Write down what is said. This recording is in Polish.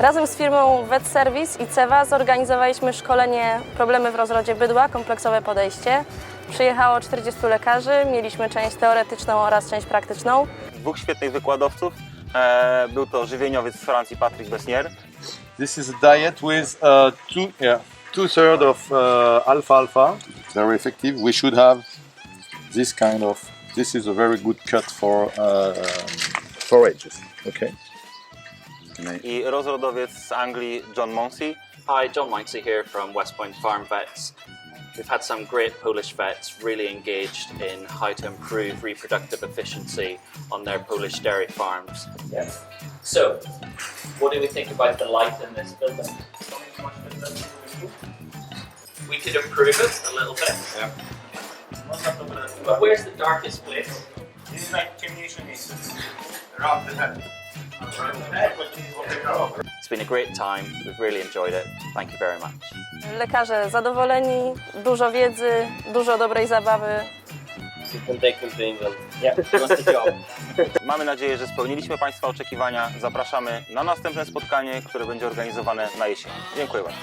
Razem z firmą Vet Service i Cewa zorganizowaliśmy szkolenie Problemy w rozrodzie bydła, kompleksowe podejście. Przyjechało 40 lekarzy, mieliśmy część teoretyczną oraz część praktyczną. Dwóch świetnych wykładowców. E, był to żywieniowiec z Francji, Patrick Besnier. This is a diet with uh, two, yeah, two third of uh, alpha alpha. Very effective. We should have this kind of. This is a very good cut for uh, forages. Okay. I rozrodowiec z Anglii, John Monsey. Hi, John Minksy here from West Point Farm Vets. We've had some great Polish vets really engaged in how to improve reproductive efficiency on their Polish dairy farms. Yes. So, what do we think about the light in this building? We could improve it a little bit. Yeah. But where's the darkest place? This is like communication It's been a great time. We've really enjoyed it. Thank you very much. Lekarze zadowoleni, dużo wiedzy, dużo dobrej zabawy. Mamy nadzieję, że spełniliśmy Państwa oczekiwania. Zapraszamy na następne spotkanie, które będzie organizowane na jesieni. Dziękuję bardzo.